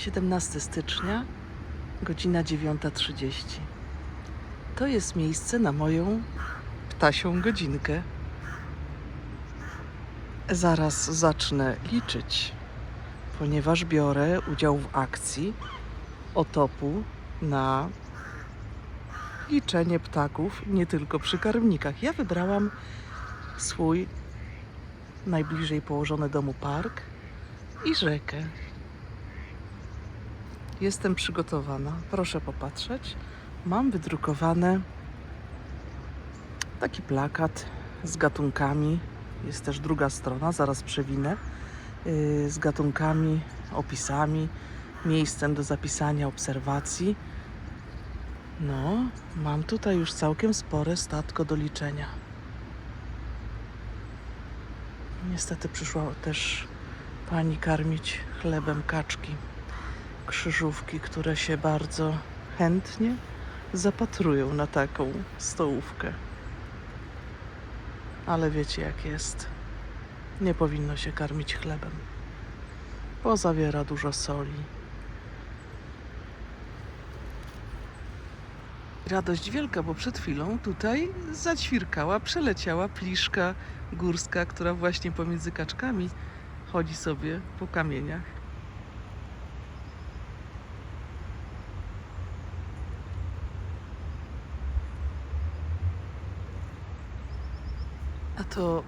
17 stycznia, godzina 9.30. To jest miejsce na moją ptasią godzinkę. Zaraz zacznę liczyć, ponieważ biorę udział w akcji otopu na liczenie ptaków nie tylko przy karmnikach. Ja wybrałam swój najbliżej położony domu park i rzekę. Jestem przygotowana. Proszę popatrzeć. Mam wydrukowany taki plakat z gatunkami. Jest też druga strona, zaraz przewinę. yy, Z gatunkami, opisami, miejscem do zapisania obserwacji. No, mam tutaj już całkiem spore statko do liczenia. Niestety przyszła też pani karmić chlebem kaczki, krzyżówki, które się bardzo chętnie zapatrują na taką stołówkę. Ale wiecie jak jest. Nie powinno się karmić chlebem, bo zawiera dużo soli. Radość wielka, bo przed chwilą tutaj zaćwirkała, przeleciała pliszka górska, która właśnie pomiędzy kaczkami chodzi sobie po kamieniach. A to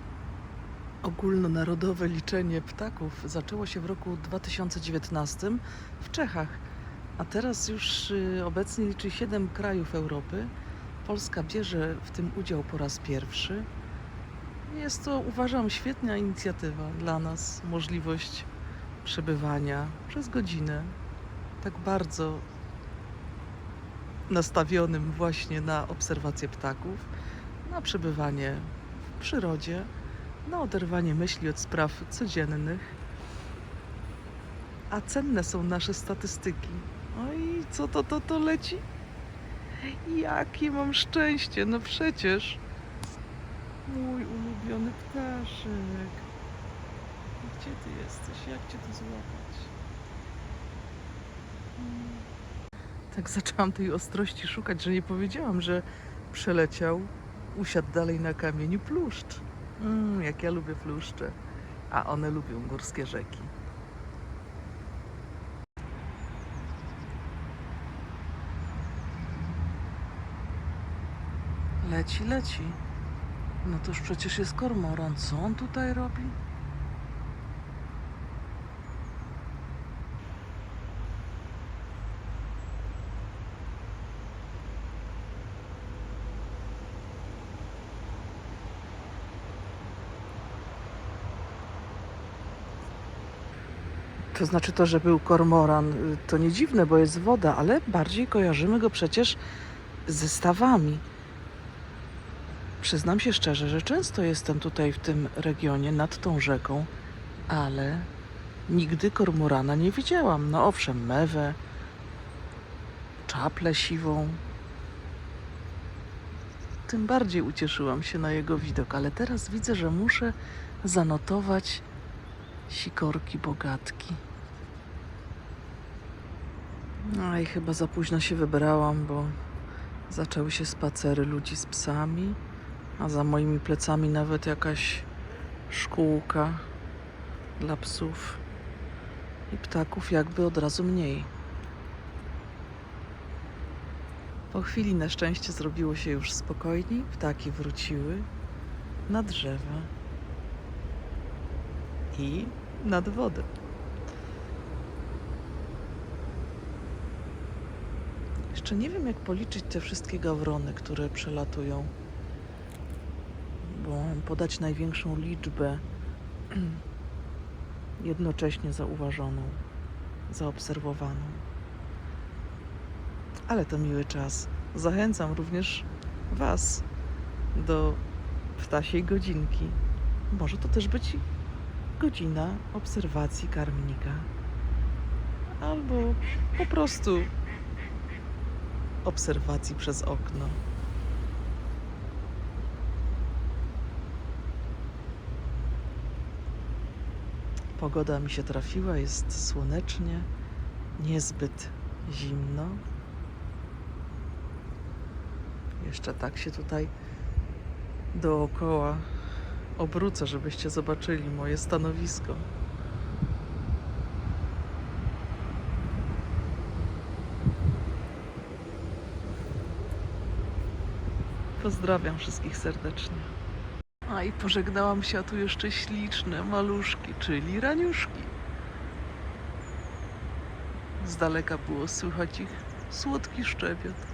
ogólnonarodowe liczenie ptaków zaczęło się w roku 2019 w Czechach. A teraz już y, obecnie liczy 7 krajów Europy. Polska bierze w tym udział po raz pierwszy. Jest to, uważam, świetna inicjatywa dla nas. Możliwość przebywania przez godzinę tak bardzo nastawionym właśnie na obserwację ptaków, na przebywanie przyrodzie, na oderwanie myśli od spraw codziennych. A cenne są nasze statystyki. Oj, co to, to, to leci? Jakie mam szczęście, no przecież. Mój ulubiony ptaszek. Gdzie ty jesteś? Jak cię tu złapać? Mm. Tak zaczęłam tej ostrości szukać, że nie powiedziałam, że przeleciał, usiadł dalej na kamieniu pluszcz. Mm, jak ja lubię pluszcze, a one lubią górskie rzeki. Leci, leci. No toż przecież jest kormoran. Co on tutaj robi? To znaczy to, że był kormoran, y, to nie dziwne, bo jest woda, ale bardziej kojarzymy go przecież ze stawami. Przyznam się szczerze, że często jestem tutaj w tym regionie nad tą rzeką, ale nigdy kormorana nie widziałam. No owszem, mewę, czaplę siwą. Tym bardziej ucieszyłam się na jego widok, ale teraz widzę, że muszę zanotować sikorki bogatki. No i chyba za późno się wybrałam, bo zaczęły się spacery ludzi z psami, a za moimi plecami nawet jakaś szkółka dla psów i ptaków jakby od razu mniej. Po chwili na szczęście zrobiło się już spokojniej, ptaki wróciły na drzewa i nad wodę. Jeszcze nie wiem, jak policzyć te wszystkie gawrony, które przelatują, bo podać największą liczbę jednocześnie zauważoną, zaobserwowaną. Ale to miły czas. Zachęcam również Was do ptasiej godzinki. Może to też być godzina obserwacji karmnika. Albo po prostu obserwacji przez okno. Pogoda mi się trafiła, jest słonecznie, niezbyt zimno. Jeszcze tak się tutaj dookoła obrócę, żebyście zobaczyli moje stanowisko. Pozdrawiam wszystkich serdecznie. A i pożegnałam się, a tu jeszcze śliczne maluszki, czyli raniuszki. Z daleka było słychać ich słodki szczebiot.